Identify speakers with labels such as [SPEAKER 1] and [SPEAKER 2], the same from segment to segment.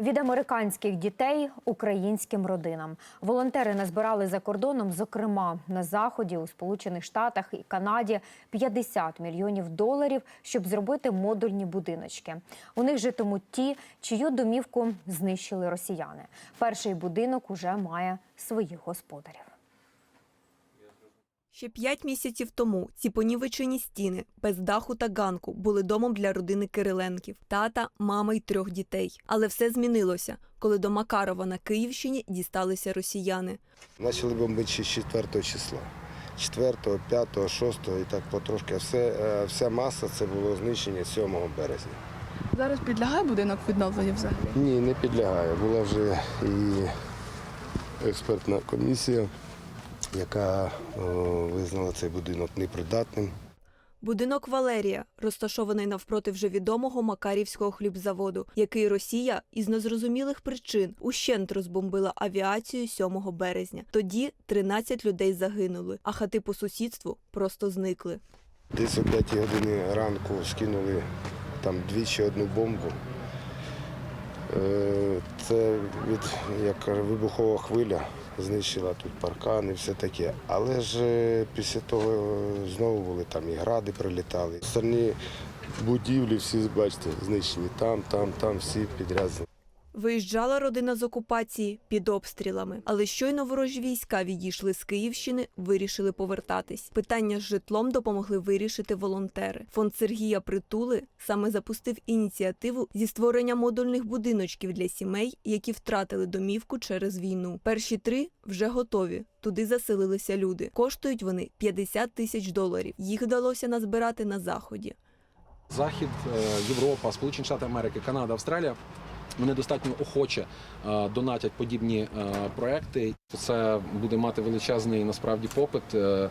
[SPEAKER 1] Від американських дітей українським родинам волонтери назбирали за кордоном, зокрема на заході у Сполучених Штатах і Канаді 50 мільйонів доларів, щоб зробити модульні будиночки. У них житимуть ті, чию домівку знищили росіяни. Перший будинок уже має своїх господарів.
[SPEAKER 2] Ще п'ять місяців тому ці понівечені стіни без даху та ганку були домом для родини Кириленків, тата, мама й трьох дітей. Але все змінилося, коли до Макарова на Київщині дісталися росіяни.
[SPEAKER 3] Почали бомбити ще 4 числа. 4, 5, 6 і так потрошки. Все, е, вся маса це було знищення 7 березня.
[SPEAKER 4] Зараз підлягає будинок відновленню взагалі?
[SPEAKER 3] Ні, не підлягає. Була вже і експертна комісія, яка визнала цей будинок непридатним.
[SPEAKER 2] Будинок Валерія, розташований навпроти вже відомого Макарівського хлібзаводу, який Росія із незрозумілих причин ущент розбомбила авіацію 7 березня. Тоді 13 людей загинули, а хати по сусідству просто зникли.
[SPEAKER 3] Десь о 5 годині ранку скинули там двічі одну бомбу. Е, Це від як вибухова хвиля знищила тут паркан і все таке. Але ж е, після того знову були там і гради прилітали. Остальні будівлі всі, бачите, знищені. Там, там, там всі підряд знищені.
[SPEAKER 2] Виїжджала родина з окупації під обстрілами, але щойно ворожі війська відійшли з Київщини, вирішили повертатись. Питання з житлом допомогли вирішити волонтери. Фонд Сергія Притули саме запустив ініціативу зі створення модульних будиночків для сімей, які втратили домівку через війну. Перші три вже готові. Туди заселилися люди. Коштують вони 50 тисяч доларів. Їх вдалося назбирати на заході.
[SPEAKER 5] Захід, е, Європа, Сполучені Штати Америки, Канада, Австралія. Вони достатньо охоче е, донатять подібні е, проекти. Це буде мати величезний насправді попит. Е,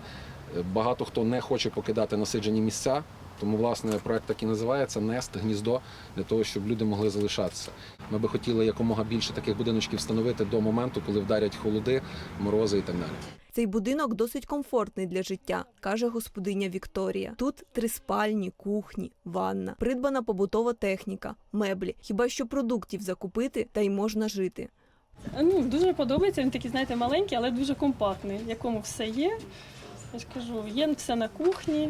[SPEAKER 5] Багато хто не хоче покидати насиджені місця. Тому, власне, проект так і називається Нест гніздо для того, щоб люди могли залишатися. Ми би хотіли якомога більше таких будиночків встановити до моменту, коли вдарять холоди, морози і так далі.
[SPEAKER 2] Цей будинок досить комфортний для життя, каже господиня Вікторія. Тут три спальні, кухні, ванна, придбана побутова техніка, меблі. Хіба що продуктів закупити та й можна жити.
[SPEAKER 6] Ну, дуже подобається. Він такий, знаєте, маленький, але дуже компактний, в якому все є. Я ж кажу, є все на кухні,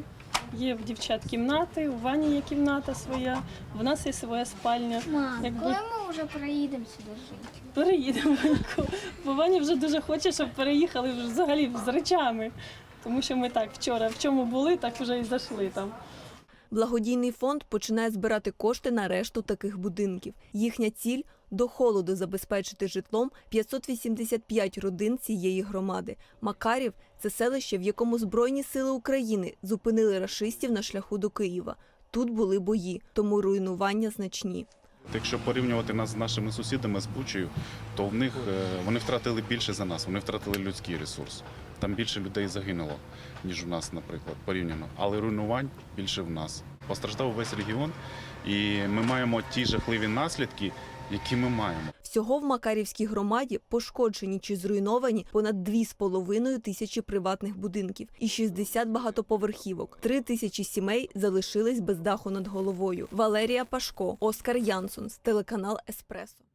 [SPEAKER 6] є в дівчат кімнати, у вані є кімната своя, в нас є своя спальня.
[SPEAKER 7] Мам,
[SPEAKER 6] Якби-
[SPEAKER 7] коли ми вже приїдемо сюди жити?
[SPEAKER 6] Переїдемо. Ванько. Бо Ваня вже дуже хоче, щоб переїхали вже взагалі з речами. Тому що ми так вчора в чому були, так вже і зайшли там.
[SPEAKER 2] Благодійний фонд починає збирати кошти на решту таких будинків. Їхня ціль до холоду забезпечити житлом 585 родин цієї громади. Макарів це селище, в якому Збройні сили України зупинили рашистів на шляху до Києва. Тут були бої, тому руйнування значні.
[SPEAKER 8] Якщо порівнювати нас з нашими сусідами з Бучею, то в них е, вони втратили більше за нас, вони втратили людський ресурс. Там більше людей загинуло, ніж у нас, наприклад, порівняно. Але руйнувань більше в нас. Постраждав весь регіон, і ми маємо ті жахливі наслідки, які ми маємо.
[SPEAKER 2] Всього в Макарівській громаді пошкоджені чи зруйновані понад 2,5 тисячі приватних будинків і 60 багатоповерхівок. Три тисячі сімей залишились без даху над головою. Валерія Пашко, Оскар Янсонс, телеканал Еспресо.